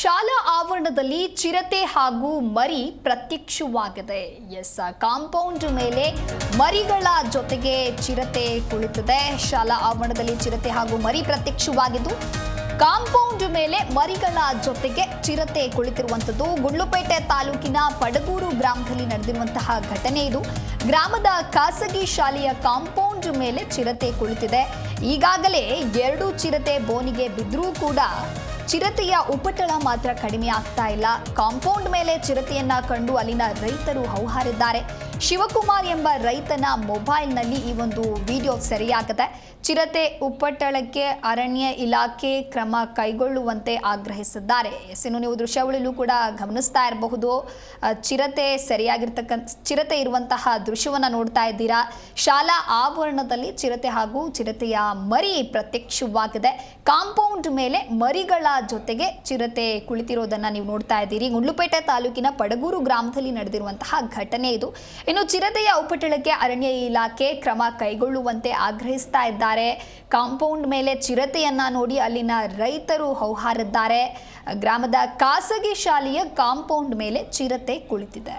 ಶಾಲಾ ಆವರಣದಲ್ಲಿ ಚಿರತೆ ಹಾಗೂ ಮರಿ ಪ್ರತ್ಯಕ್ಷವಾಗಿದೆ. ಎಸ್, ಕಾಂಪೌಂಡ್ ಮೇಲೆ ಮರಿಗಳ ಜೊತೆಗೆ ಚಿರತೆ ಕುಳಿತಿದೆ. ಶಾಲಾ ಆವರಣದಲ್ಲಿ ಚಿರತೆ ಹಾಗೂ ಮರಿ ಪ್ರತ್ಯಕ್ಷವಾಗಿದ್ದು, ಕಾಂಪೌಂಡ್ ಮೇಲೆ ಮರಿಗಳ ಜೊತೆಗೆ ಚಿರತೆ ಕುಳಿತಿರುವಂಥದ್ದು. ಗುಂಡ್ಲುಪೇಟೆ ತಾಲೂಕಿನ ಪಡಗೂರು ಗ್ರಾಮದಲ್ಲಿ ನಡೆದಿರುವಂತಹ ಘಟನೆ ಇದು. ಗ್ರಾಮದ ಖಾಸಗಿ ಶಾಲೆಯ ಕಾಂಪೌಂಡ್ ಮೇಲೆ ಚಿರತೆ ಕುಳಿತಿದೆ. ಈಗಾಗಲೇ ಎರಡು ಚಿರತೆ ಬೋನಿಗೆ ಬಿದ್ದರೂ ಕೂಡ ಚಿರತೆಯ ಉಪಟಳ ಮಾತ್ರ ಕಡಿಮೆ ಆಗ್ತಾ ಇಲ್ಲ. ಕಾಂಪೌಂಡ್ ಮೇಲೆ ಚಿರತೆಯನ್ನ ಕಂಡು ಅಲ್ಲಿನ ರೈತರು ಹೌಹಾರಿದ್ದಾರೆ. ಶಿವಕುಮಾರ್ ಎಂಬ ರೈತನ ಮೊಬೈಲ್ನಲ್ಲಿ ಈ ಒಂದು ವಿಡಿಯೋ ಸೆರೆಯಾಗಿದೆ ಚಿರತೆ ಉಪ್ಪಟ್ಟಳಕ್ಕೆ ಅರಣ್ಯ ಇಲಾಖೆ ಕ್ರಮ ಕೈಗೊಳ್ಳುವಂತೆ ಆಗ್ರಹಿಸಿದ್ದಾರೆ. ಎಸ್ ಇನ್ನು ನೀವು ದೃಶ್ಯಾವಳಿಯಲ್ಲೂ ಕೂಡ ಗಮನಿಸ್ತಾ ಇರಬಹುದು. ಚಿರತೆ ಸರಿಯಾಗಿರ್ತಕ್ಕಂಥ ಚಿರತೆ ಇರುವಂತಹ ದೃಶ್ಯವನ್ನು ನೋಡ್ತಾ ಇದ್ದೀರಾ. ಶಾಲಾ ಆವರಣದಲ್ಲಿ ಚಿರತೆ ಹಾಗೂ ಚಿರತೆಯ ಮರಿ ಪ್ರತ್ಯಕ್ಷವಾಗಿದೆ. ಕಾಂಪೌಂಡ್ ಮೇಲೆ ಮರಿಗಳ ಜೊತೆಗೆ ಚಿರತೆ ಕುಳಿತಿರೋದನ್ನ ನೀವು ನೋಡ್ತಾ ಇದ್ದೀರಿ. ಗುಂಡ್ಲುಪೇಟೆ ತಾಲೂಕಿನ ಪಡಗೂರು ಗ್ರಾಮದಲ್ಲಿ ನಡೆದಿರುವಂತಹ ಘಟನೆ ಇದು. ಇನ್ನು ಚಿರತೆಯ ಉಪಟಳಕ್ಕೆ ಅರಣ್ಯ ಇಲಾಖೆ ಕ್ರಮ ಕೈಗೊಳ್ಳುವಂತೆ ಆಗ್ರಹಿಸ್ತಾ ಇದ್ದಾರೆ. ಕಾಂಪೌಂಡ್ ಮೇಲೆ ಚಿರತೆಯನ್ನ ನೋಡಿ ಅಲ್ಲಿನ ರೈತರು ಹೌಹಾರಿದ್ದಾರೆ. ಗ್ರಾಮದ ಖಾಸಗಿ ಶಾಲೆಯ ಕಾಂಪೌಂಡ್ ಮೇಲೆ ಚಿರತೆ ಕುಳಿತಿದೆ.